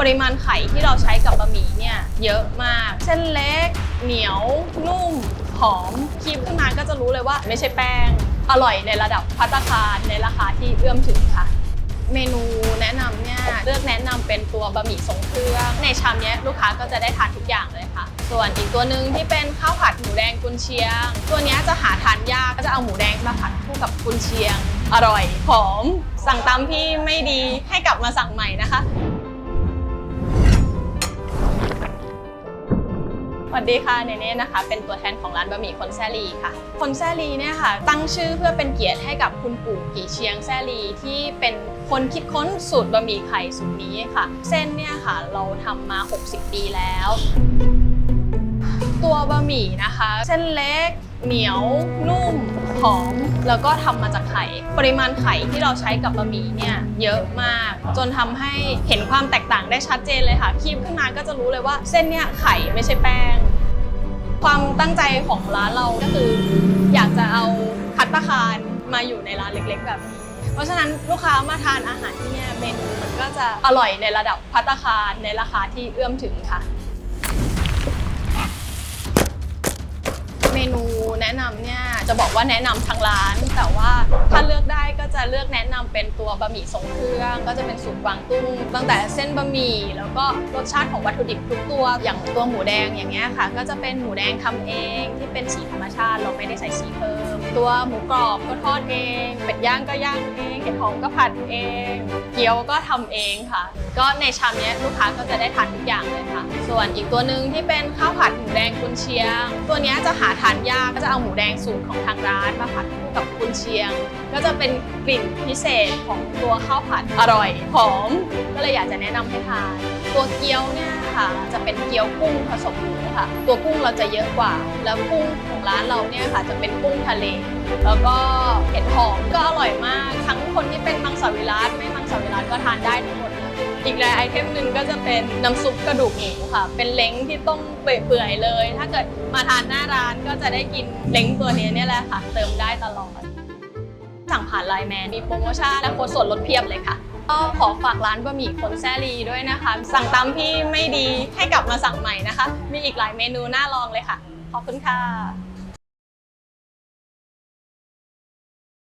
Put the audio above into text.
ปริมาณไข่ที่เราใช้กับบะหมี่เนี่ยเยอะมาก เส้นเล็ก เหนียว นุ่ม หอมคีบขึ้นมาก็จะรู้เลยว่าไม่ใช่แป้ง อร่อยในระดับพัตตาคารในราคาที่เอื้อมถึงค่ะ เมนูแนะนำเนี่ยเลือกแนะนำเป็นตัวบะหมี่ทรงเครื่องในชามเนี้ยลูกค้าก็จะได้ทานทุกอย่างเลยค่ะ ส่วนอีกตัวหนึ่งที่เป็นข้าวผัดหมูแดงกุนเชียง ตัวเนี้ยจะหาทานยากก็จะเอาหมูแดงมาผัดคู่กับกุนเชียง อร่อยหอม สั่งตามที่ไม่ดีให้กลับมาสั่งใหม่นะคะ สวัสดีค่ะเนเน่นะคะ เป็นตัวแทนของร้านบะหมี่คนแซลีค่ะ คนแซลีเนี่ยค่ะ ตั้งชื่อเพื่อเป็นเกียรติให้กับคุณปู่กี่เชียงแซลีที่เป็นคนคิดค้นสูตรบะหมี่ไข่สูตรนี้ค่ะ เส้นเนี่ยค่ะ เราทำมา 60 ปีแล้ว ตัวบะหมี่นะคะ เส้นเล็ก เหนียวนุ่มหอมแล้วก็ทำมาจากไข่ ปริมาณไข่ที่เราใช้กับบะหมี่เนี่ยเยอะมาก จนทำให้เห็นความแตกต่างได้ชัดเจนเลยค่ะคีบขึ้นมาก็จะรู้เลยว่าเส้นเนี่ยไข่ไม่ใช่แป้ง ความตั้งใจของร้านเราก็คืออยากจะเอาพัตตาคารมาอยู่ในร้านเล็กๆแบบนี้ เพราะฉะนั้นลูกค้ามาทานอาหารที่เนี่ยเมนูมันก็จะอร่อยในระดับพัตตาคารในราคาที่เอื้อมถึงค่ะ เมนูแนำเนี่ยจะบอกว่าแนะนำทางร้านแต่ว่า เลือกแนะนำเป็นตัวบะหมี่ทรงเครื่อง ก็จะเป็นสูตรกวางตุ้งตั้งแต่เส้นบะหมี่แล้วก็รสชาติของวัตถุดิบทุกตัว อย่างตัวหมูแดงอย่างเงี้ยค่ะ ก็จะเป็นหมูแดงทำเองที่เป็นสีธรรมชาติเราไม่ได้ใส่สีเพิ่ม ตัวหมูกรอบก็ทอดเอง เป็ดย่างก็ย่างเองเห็ดหอมก็ผัดเอง เกี๊ยวก็ทำเองค่ะ ก็ในชามเนี้ยลูกค้าก็จะได้ทานทุกอย่างเลยค่ะ ส่วนอีกตัวหนึ่งที่เป็นข้าวผัดหมูแดงกุนเชียง ตัวเนี้ยจะหาทานยากก็จะเอาหมูแดงสูตรของทางร้านมาผัดคู่ กับกุนเชียง ก็จะเป็นกลิ่นพิเศษของตัวข้าวผัดอร่อยหอมก็เลยอยากจะแนะนำให้ทานตัวเกี๊ยวเนี่ยค่ะ จะเป็นเกี๊ยวกุ้งผสมหมูค่ะ ตัวกุ้งเราจะเยอะกว่า แล้วกุ้งของร้านเราเนี่ยค่ะ จะเป็นกุ้งทะเล แล้วก็เห็ดหอมก็อร่อยมาก ทั้งคนที่เป็นมังสวิรัตไม่มังสวิรัตก็ทานได้ทั้งหมดเลย อีกแลไอเทมหนึ่งก็จะเป็นน้ำซุปกระดูกหมูค่ะ เป็นเล้งที่ต้มเปื่อยๆเลย ถ้าเกิดมาทานหน้าร้านก็จะได้กินเล้งตัวนี้เนี่ยแหละค่ะ เติมได้ตลอด สั่งผ่านไลน์แมนมีโปรโมชั่นและโค้ดส่วนลดเพียบเลยค่ะ ก็ขอฝากร้านบะหมี่คนแซลีด้วยนะคะ สั่งตามที่ไม่ดีให้กลับมาสั่งใหม่นะคะ มีอีกหลายเมนูน่าลองเลยค่ะ ขอบคุณค่ะ